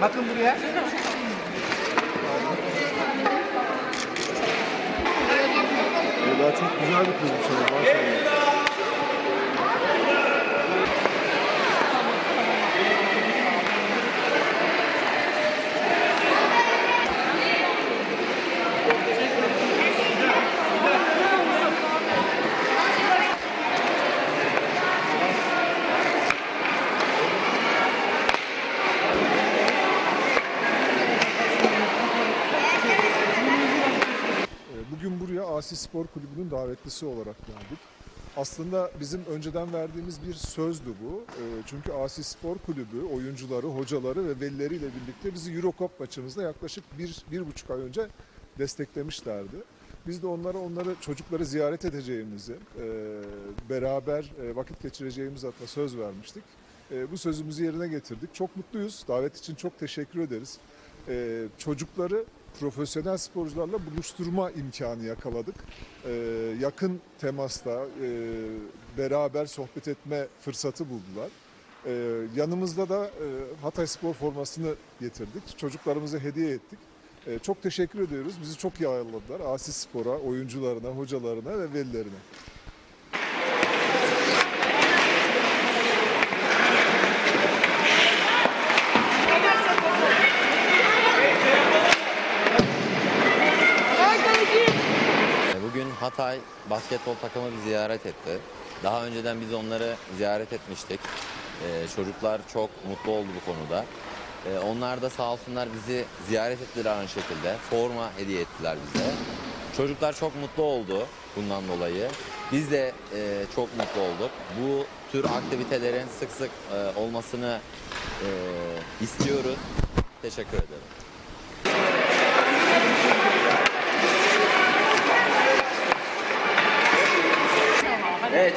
Bakın buraya. Eda çok güzel bir kızmış ama maşallah. Ee, Bugün buraya Asi Spor Kulübü'nün davetlisi olarak geldik. Aslında bizim önceden verdiğimiz bir sözdü bu. Ee, Çünkü Asi Spor Kulübü oyuncuları, hocaları ve velileriyle birlikte bizi Eurocup maçımızda yaklaşık bir, bir buçuk ay önce desteklemişlerdi. Biz de onlara onları çocukları ziyaret edeceğimizi, e, beraber e, vakit geçireceğimiz adına söz vermiştik. E, Bu sözümüzü yerine getirdik. Çok mutluyuz. Davet için çok teşekkür ederiz. Çocukları profesyonel sporcularla buluşturma imkanı yakaladık. Ee, yakın temasta e, beraber sohbet etme fırsatı buldular. Ee, yanımızda da e, Hatay Spor formasını getirdik. Çocuklarımıza hediye ettik. Ee, çok teşekkür ediyoruz. Bizi çok iyi ağırladılar. Asis Spor'a, oyuncularına, hocalarına ve velilerine. Hatay basketbol takımı bizi ziyaret etti. Daha önceden biz onları ziyaret etmiştik. Ee, çocuklar çok mutlu oldu bu konuda. Ee, onlar da sağ olsunlar bizi ziyaret ettiler aynı şekilde. Forma hediye ettiler bize. Çocuklar çok mutlu oldu bundan dolayı. Biz de e, çok mutlu olduk. Bu tür aktivitelerin sık sık e, olmasını e, istiyoruz. Teşekkür ederim.